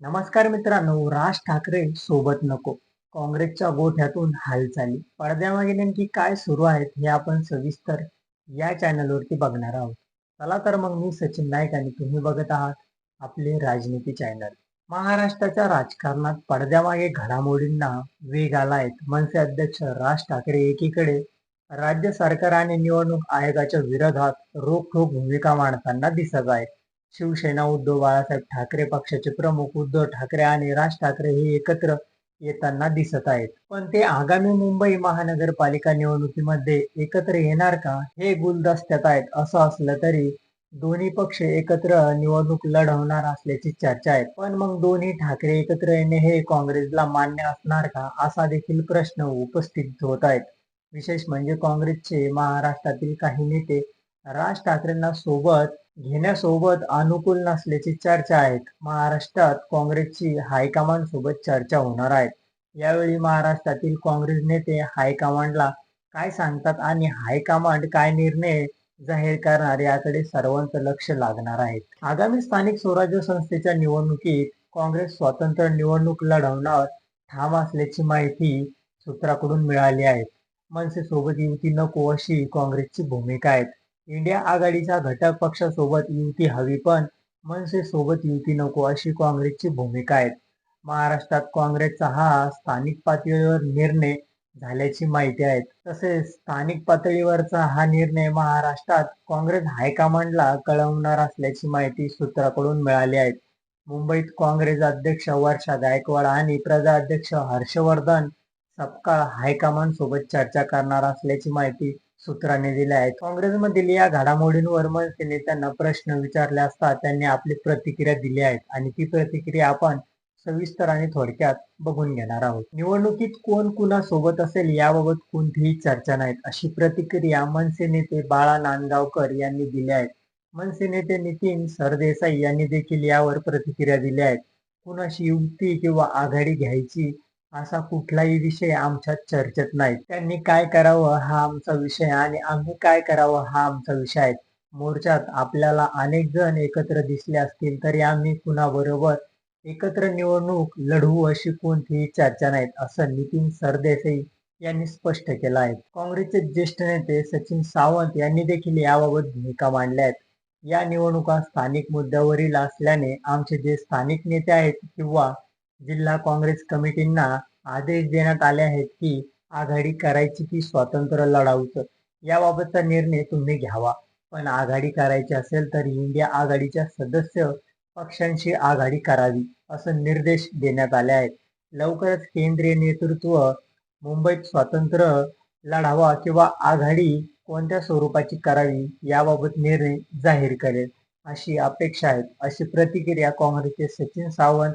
नमस्कार मित्रांनो राज ठाकरे सोबत नको. काँग्रेसच्या गोठ्यातून हालचाली. पडद्यामागे नेमकी काय सुरू आहेत हे आपण सविस्तर या चॅनलवरती बघणार आहोत. चला तर मग मी सचिन नाईक आणि तुम्ही बघत आहात आपले राजनीती चॅनल. महाराष्ट्राच्या राजकारणात पडद्यामागे घडामोडींना वेग आलाय मनसे अध्यक्ष राज ठाकरे एकीकडे राज्य सरकार आणि निवडणूक आयोगाच्या विरोधात रोखठोक भूमिका मांडताना दिसत आहेत. शिवसेना उद्धव बाळासाहेब ठाकरे पक्षाचे प्रमुख उद्धव ठाकरे आणि राज ठाकरे हे एकत्र येताना दिसत आहेत. पण ते आगामी मुंबई महानगरपालिका निवडणुकीमध्ये एकत्र येणार का हे गुलदस्त्यात आहेत. असं असलं तरी दोन्ही पक्ष एकत्र निवडणूक लढवणार असल्याची चर्चा आहे. पण मग दोन्ही ठाकरे एकत्र येणे हे काँग्रेसला मान्य असणार का? असा देखील प्रश्न उपस्थित होत आहेत. विशेष म्हणजे काँग्रेसचे महाराष्ट्रातील काही नेते राज ठाकरेंना सोबत घेण्यासोबत अनुकूल नसल्याची चर्चा आहेत. महाराष्ट्रात काँग्रेसची हायकमांड सोबत चर्चा होणार आहे. यावेळी महाराष्ट्रातील काँग्रेस नेते हायकमांडला काय सांगतात आणि हायकमांड काय निर्णय जाहीर करणार याकडे सर्वांचं लक्ष लागणार आहे. आगामी स्थानिक स्वराज्य संस्थेच्या निवडणुकीत काँग्रेस स्वतंत्र निवडणूक लढवणार ठाम असल्याची माहिती सूत्राकडून मिळाली आहे. मनसे सोबत युती नको अशी काँग्रेसची भूमिका आहे. इंडिया आघाडीच्या घटक पक्षासोबत युती हवी पण मनसे सोबत युती नको अशी काँग्रेसची भूमिका आहे. महाराष्ट्रात काँग्रेसचा हा स्थानिक पातळीवर निर्णय झाल्याची माहिती आहे. तसेच स्थानिक पातळीवरचा हा निर्णय महाराष्ट्रात काँग्रेस हायकमांडला कळवणार असल्याची माहिती सूत्राकडून मिळाली आहे. मुंबईत काँग्रेस अध्यक्ष वर्षा गायकवाड आणि प्रजा अध्यक्ष हर्षवर्धन सपकाळ हायकमांड सोबत चर्चा करणार असल्याची माहिती सूत्रांनी दिले आहेत काँग्रेसमधील या घडामोडींवर मनसे नेत्यांना प्रश्न विचारले असता त्यांनी आपली प्रतिक्रिया दिली आहेत आणि ती प्रतिक्रिया आपण सविस्तर आणि थोडक्यात बघून घेणार आहोत. निवडणुकीत कोण कुणासोबत असेल याबाबत कोणतीही चर्चा नाहीत अशी प्रतिक्रिया मनसे नेते बाळा नांदगावकर यांनी दिली आहेत मनसे नेते नितीन सरदेसाई यांनी देखील यावर प्रतिक्रिया दिल्या आहेत कुणाशी युक्ती किंवा आघाडी घ्यायची असा कुठलाही विषय आमच्या चर्चेत नाही. त्यांनी काय करावं हा आमचा विषय आणि आम्ही काय करावं हा आमचा विषय आहे. मोर्चात आपल्याला अनेक जण एकत्र दिसले असतील तरी आम्ही कुणाबरोबर एकत्र निवडणूक लढवू अशी कोणतीही चर्चा नाहीत असं नितीन सरदेसाई यांनी स्पष्ट केलं आहे. काँग्रेसचे ज्येष्ठ नेते सचिन सावंत यांनी देखील याबाबत भूमिका मांडल्या आहेत. या निवडणुका स्थानिक मुद्द्यावरील असल्याने आमचे जे स्थानिक नेते आहेत किंवा जिल्हा काँग्रेस कमिटींना आदेश देण्यात आले आहेत की आघाडी करायची की स्वातंत्र्य लढावचं याबाबतचा निर्णय तुम्ही घ्यावा. पण आघाडी करायची असेल तर इंडिया आघाडीच्या सदस्य पक्षांशी आघाडी करावी असं निर्देश देण्यात आले आहेत. लवकरच केंद्रीय नेतृत्व मुंबईत स्वातंत्र्य लढावा किंवा आघाडी कोणत्या स्वरूपाची करावी याबाबत निर्णय जाहीर करेल अशी अपेक्षा आहे अशी प्रतिक्रिया काँग्रेसचे सचिन सावंत